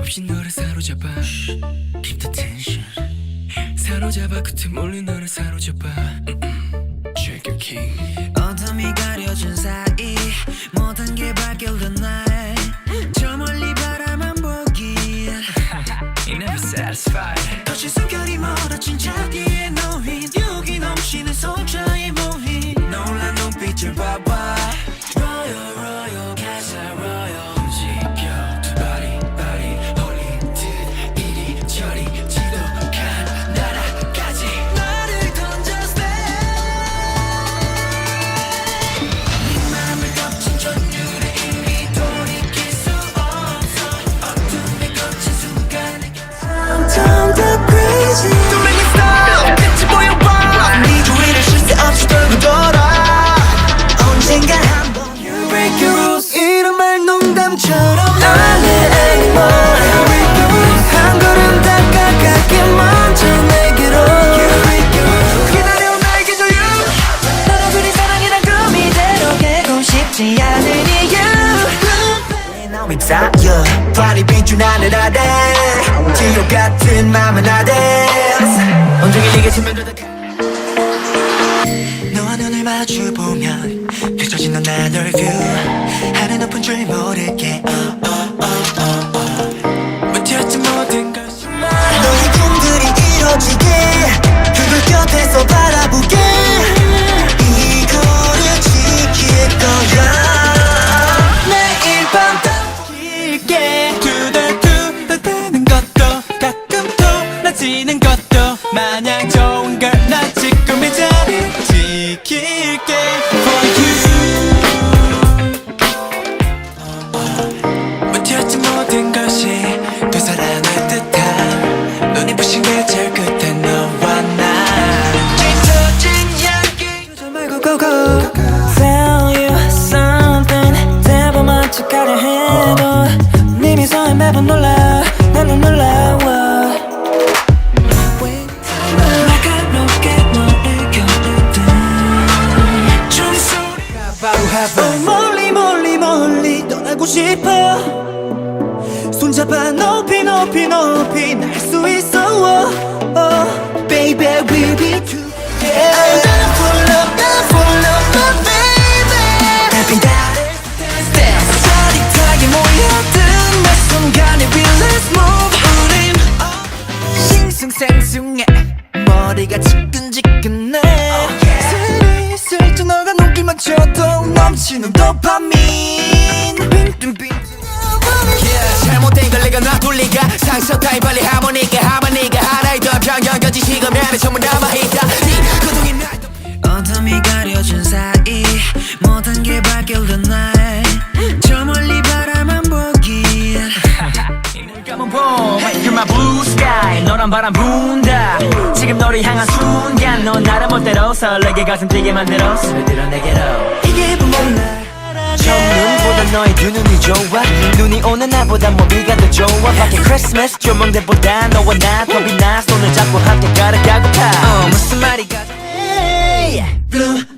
없이 너를 사로잡아. Keep the tension. 사로잡아 끝에 몰린 너를 사로잡아. Shake your king 어둠이 가려진 사이 모든 게 바뀌던 날저 멀리 바라만 보기엔 You never satisfied. 거친 숨결이 멀어진 자리에 놓인. 유기 넘치는 손자의 모임 놀란 눈빛을 봐봐 놈이 쌓여 발이 비춘 하늘 아래 지옥 같은 맘은 아래 온종일 네게 스며들던 너와 눈을 마주보면 넌 나널 view 하늘 높은 줄 모르게 제일 끝에 너와 나. 짙어진 향기. 저 말고 go go. Tell you something. 대범한 척하려 해도 네 미소에 매번 놀라 나는 놀라워. 멀리 떠나고 싶어. 손잡아 높이 높이 높이 날 수 있어 싱숭생숭해 머리가 지끈지끈해 슬슬 너가 눈길만 쳐도 넘치는 도파민 Yeah, 잘못된 걸 내가 놔둘 리가. 상처 따위 빨리 하모니까 사이 모든 게 바뀌던 날저 멀리 바라만 보기엔 눈 감은 봄 You're my blue sky. 너란 바람 분다. 지금 너를 향한 순간. 넌 나를 멋대로 설레게 가슴 뛰게 만들어 스며들어 내게로. 이게 첫눈보다 너의 두 눈이 좋아. 눈이 오는 나보다 머리가 더 좋아. 밖에 크리스마스 조명대보다 너와 나더 빛나. 손을 잡고 함께 걸어가고파 어 무슨 말이 Blue blue